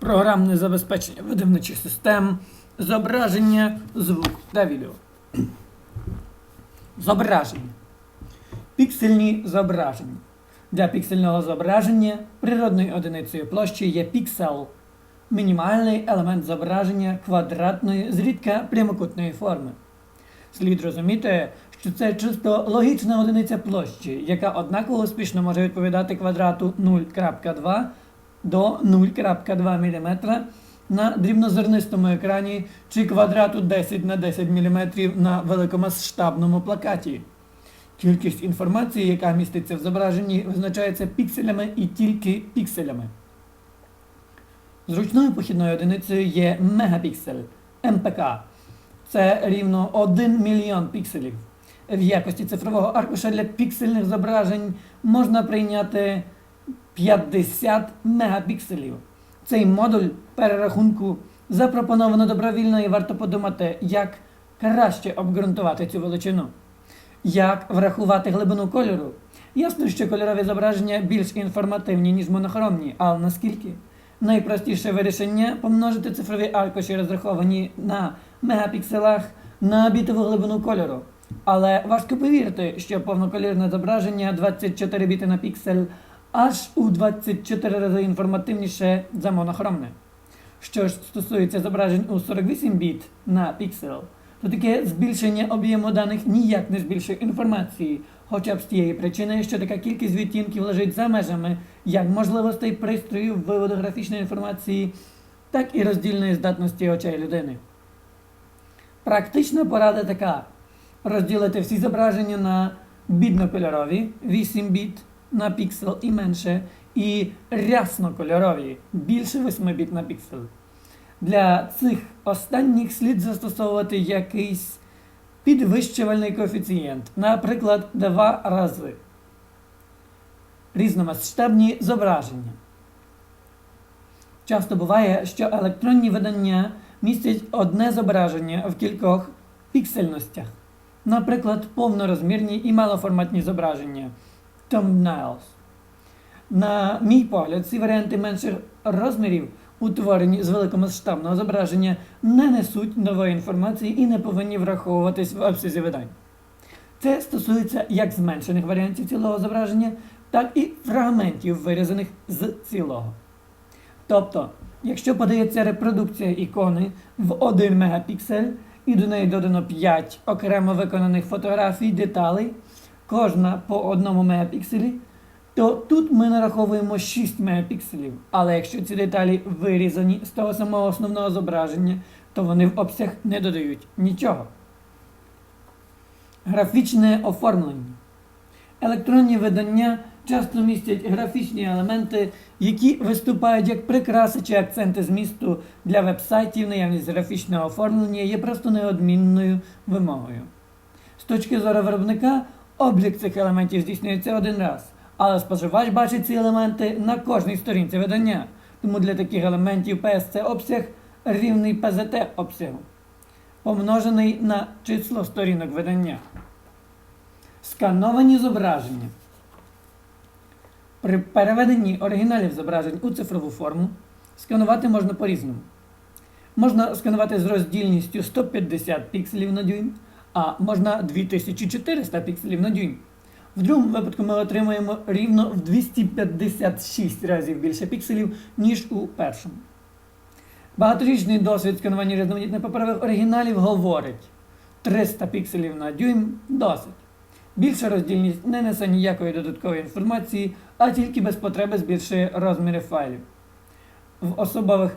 програмне забезпечення видавничих систем, зображення, звук та відео. Зображення. Піксельні зображення. Для піксельного зображення природною одиницею площі є піксел мінімальний елемент зображення квадратної, зрідка прямокутної форми. Слід розуміти, що це чисто логічна одиниця площі, яка однаково успішно може відповідати квадрату 0.2 до 0.2 мм на дрібнозернистому екрані чи квадрату 10 на 10 мм на великомасштабному плакаті. Кількість інформації, яка міститься в зображенні, визначається пікселями і тільки пікселями. Зручною похідною одиницею є мегапіксель МПК. Це рівно 1 мільйон пікселів. В якості цифрового аркуша для піксельних зображень можна прийняти 50 мегапікселів. Цей модуль перерахунку запропоновано добровільно і варто подумати, як краще обґрунтувати цю величину. Як врахувати глибину кольору? Ясно, що кольорові зображення більш інформативні, ніж монохромні, але наскільки? Найпростіше вирішення помножити цифрові аркуші, розраховані на мегапікселах на бітову глибину кольору. Але важко повірити, що повноколірне зображення 24 біти на піксель аж у 24 рази інформативніше за монохромне. Що ж стосується зображень у 48 біт на піксел, то таке збільшення об'єму даних ніяк не збільшує інформації, хоча б з тієї причини, що така кількість відтінків лежить за межами як можливостей пристрою виводу графічної інформації, так і роздільної здатності очей людини. Практична порада така: розділити всі зображення на біднокольорові 8 біт на піксел і менше, і ряснокольорові більше 8 біт на піксел. Для цих останніх слід застосовувати якийсь підвищувальний коефіцієнт, наприклад, два рази. Різномасштабні зображення. Часто буває, що електронні видання містять одне зображення в кількох піксельностях. Наприклад, повнорозмірні і малоформатні зображення thumbnails. На мій погляд, ці варіанти менших розмірів, утворені з великомасштабного зображення, не несуть нової інформації і не повинні враховуватись в обсязі видань. Це стосується як зменшених варіантів цілого зображення, так і фрагментів, вирізаних з цілого. Тобто, якщо подається репродукція ікони в 1 мегапіксель і до неї додано 5 окремо виконаних фотографій, деталей, кожна по 1 мегапікселі, то тут ми нараховуємо 6 мегапікселів. Але якщо ці деталі вирізані з того самого основного зображення, то вони в обсяг не додають нічого. Графічне оформлення. Електронні видання часто містять графічні елементи, які виступають як прикраси чи акценти змісту для вебсайтів, наявність графічного оформлення є просто неодмінною вимогою. З точки зору виробника, облік цих елементів здійснюється один раз, але споживач бачить ці елементи на кожній сторінці видання. Тому для таких елементів PSC обсяг рівний PZT обсягу, помножений на число сторінок видання. Скановані зображення. При переведенні оригіналів зображень у цифрову форму сканувати можна по-різному. Можна сканувати з роздільністю 150 пікселів на дюйм, а можна 2400 пікселів на дюйм. В другому випадку ми отримуємо рівно в 256 разів більше пікселів, ніж у першому. Багаторічний досвід сканування різноманітних паперових оригіналів говорить 300 пікселів на дюйм досить. Більша роздільність не несе ніякої додаткової інформації, а тільки без потреби збільшує розміри файлів. В особливих,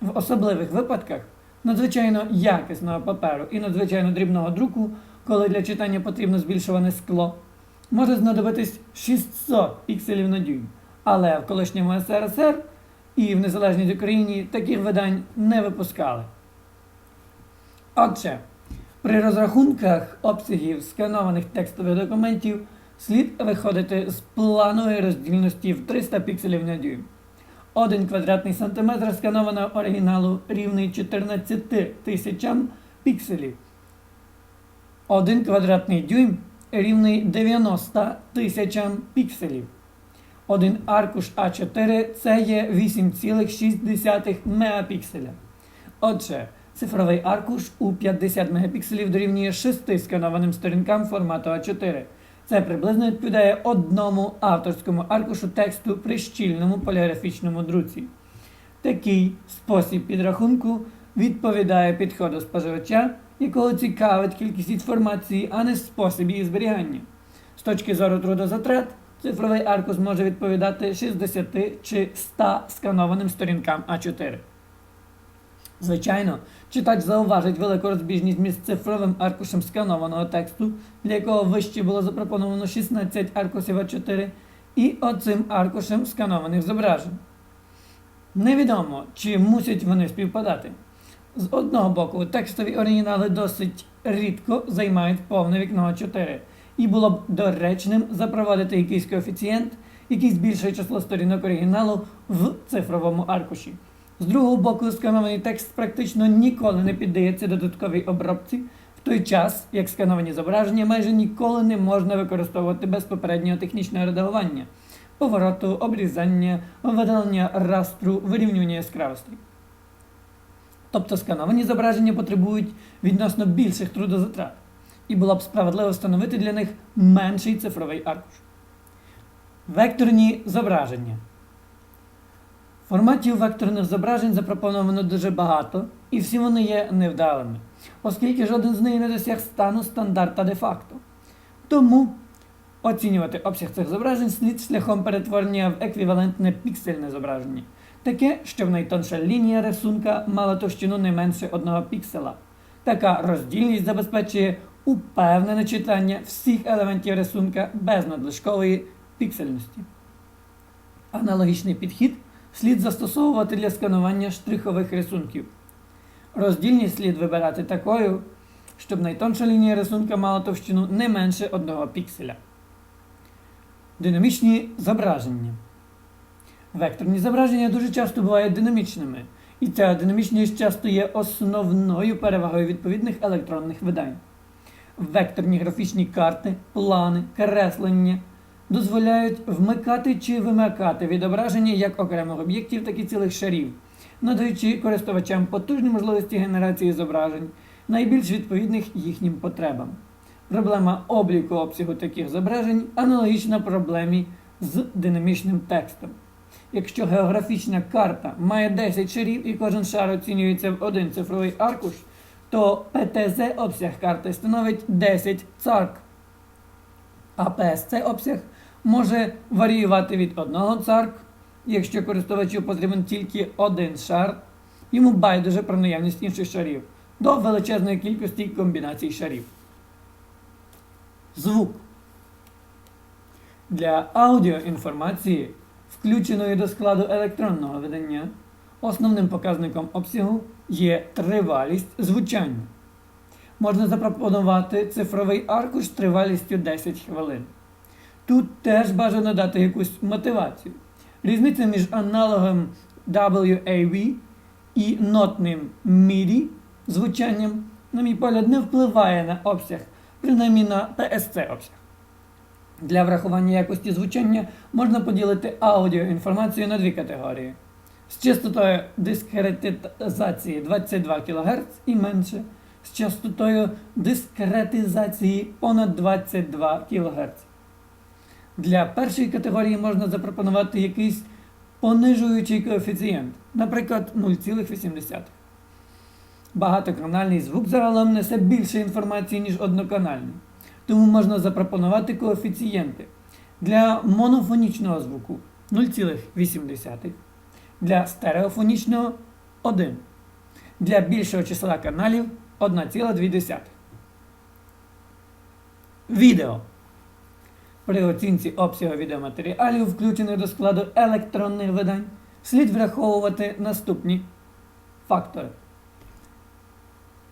в особливих випадках надзвичайно якісного паперу і надзвичайно дрібного друку, коли для читання потрібно збільшуване скло, може знадобитись 600 пікселів на дюйм. Але в колишньому СРСР і в Незалежній Україні таких видань не випускали. Отже, при розрахунках обсягів сканованих текстових документів слід виходити з планової роздільності в 300 пікселів на дюйм. Один квадратний сантиметр сканованого оригіналу рівний 14 тисячам пікселів. Один квадратний дюйм рівний 90 тисячам пікселів. Один аркуш А4 це є 8,6 мегапікселя. Отже, цифровий аркуш у 50 мегапікселів дорівнює 6 сканованим сторінкам формату А4. Це приблизно відповідає одному авторському аркушу тексту при щільному поліграфічному друці. Такий спосіб підрахунку відповідає підходу споживача, якого цікавить кількість інформації, а не спосіб її зберігання. З точки зору трудозатрат, цифровий аркуш може відповідати 60 чи 100 сканованим сторінкам А4. Звичайно, читач зауважить велику розбіжність між цифровим аркушем сканованого тексту, для якого вище було запропоновано 16 аркусів А4, і оцим аркушем сканованих зображень. Невідомо, чи мусять вони співпадати. З одного боку, текстові оригінали досить рідко займають повне вікно А4, і було б доречним запровадити якийсь коефіцієнт, який збільшує число сторінок оригіналу в цифровому аркуші. З другого боку, сканований текст практично ніколи не піддається додатковій обробці, в той час, як скановані зображення майже ніколи не можна використовувати без попереднього технічного редагування, повороту, обрізання, видалення растру, вирівнювання яскравості. Тобто скановані зображення потребують відносно більших трудозатрат, і було б справедливо встановити для них менший цифровий аркуш. Векторні зображення. Форматів векторних зображень запропоновано дуже багато, і всі вони є невдалими, оскільки жоден з них не досяг стану стандарта де-факто. Тому оцінювати обсяг цих зображень слід шляхом перетворення в еквівалентне піксельне зображення, таке, щоб найтонша лінія рисунка мала товщину не менше одного пікселя. Така роздільність забезпечує упевнене читання всіх елементів рисунка без надлишкової піксельності. Аналогічний підхід слід застосовувати для сканування штрихових рисунків. Роздільність слід вибирати такою, щоб найтонша лінія рисунка мала товщину не менше одного пікселя. Динамічні зображення. Векторні зображення дуже часто бувають динамічними, і ця динамічність часто є основною перевагою відповідних електронних видань. Векторні графічні карти, плани, креслення дозволяють вмикати чи вимикати відображення як окремих об'єктів, так і цілих шарів, надаючи користувачам потужні можливості генерації зображень, найбільш відповідних їхнім потребам. Проблема обліку обсягу таких зображень аналогічна проблемі з динамічним текстом. Якщо географічна карта має 10 шарів і кожен шар оцінюється в один цифровий аркуш, то ПТЗ обсяг карти становить 10 царк. А PSC обсяг може варіювати від одного царк, якщо користувачу потрібен тільки один шар, йому байдуже про наявність інших шарів, до величезної кількості комбінацій шарів. Звук. Для аудіоінформації, включеної до складу електронного видання, основним показником обсягу є тривалість звучання. Можна запропонувати цифровий аркуш тривалістю 10 хвилин. Тут теж бажано дати якусь мотивацію. Різниця між аналогом WAV і нотним MIDI звучанням, на мій погляд, не впливає на обсяг, принаймні на PSC обсяг. Для врахування якості звучання можна поділити аудіоінформацію на дві категорії. З частотою дискретизації 22 кГц і менше, з частотою дискретизації понад 22 кГц. Для першої категорії можна запропонувати якийсь понижуючий коефіцієнт, наприклад, 0,8. Багатоканальний звук загалом несе більше інформації, ніж одноканальний. Тому можна запропонувати коефіцієнти для монофонічного звуку 0,8, для стереофонічного 1, для більшого числа каналів 1,2. Відео. При оцінці обсягу відеоматеріалів, включених до складу електронних видань, слід враховувати наступні фактори.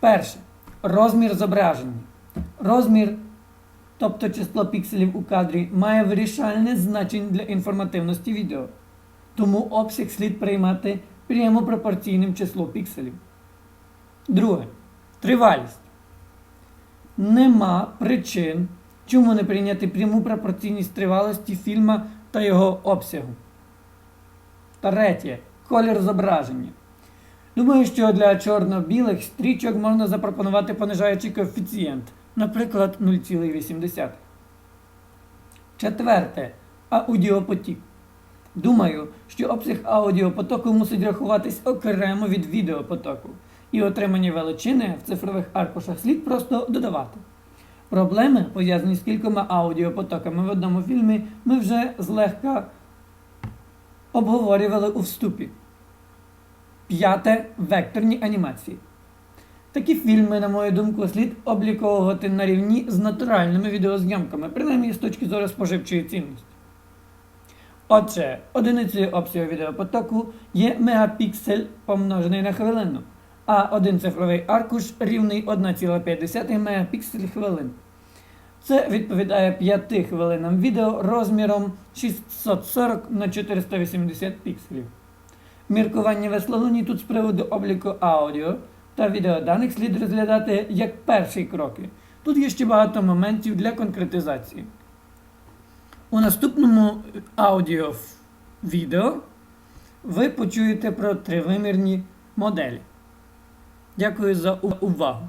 Перше. Розмір зображення. Розмір, тобто число пікселів у кадрі, має вирішальне значення для інформативності відео. Тому обсяг слід приймати прямо пропорційним числу пікселів. Друге. Тривалість. Нема причин, чому не прийняти пряму пропорційність тривалості фільма та його обсягу. Третє. Колір зображення. Думаю, що для чорно-білих стрічок можна запропонувати понижаючий коефіцієнт, наприклад, 0,8. Четверте. Аудіопотік. Думаю, що обсяг аудіопотоку мусить рахуватись окремо від відеопотоку, і отримані величини в цифрових аркушах слід просто додавати. Проблеми, пов'язані з кількома аудіопотоками в одному фільмі, ми вже злегка обговорювали у вступі. П'яте векторні анімації. Такі фільми, на мою думку, слід обліковувати на рівні з натуральними відеозйомками, принаймні з точки зору споживчої цінності. Отже, одиницею обсягу відеопотоку є мегапіксель помножений на хвилину, а один цифровий аркуш рівний 1,5 мегапіксель хвилин. Це відповідає 5 хвилинам відео розміром 640 на 480 пікселів. Міркування веслолуні тут з приводу обліку аудіо та відеоданих слід розглядати як перші кроки. Тут є ще багато моментів для конкретизації. У наступному аудіо відео ви почуєте про тривимірні моделі. Дякую за увагу.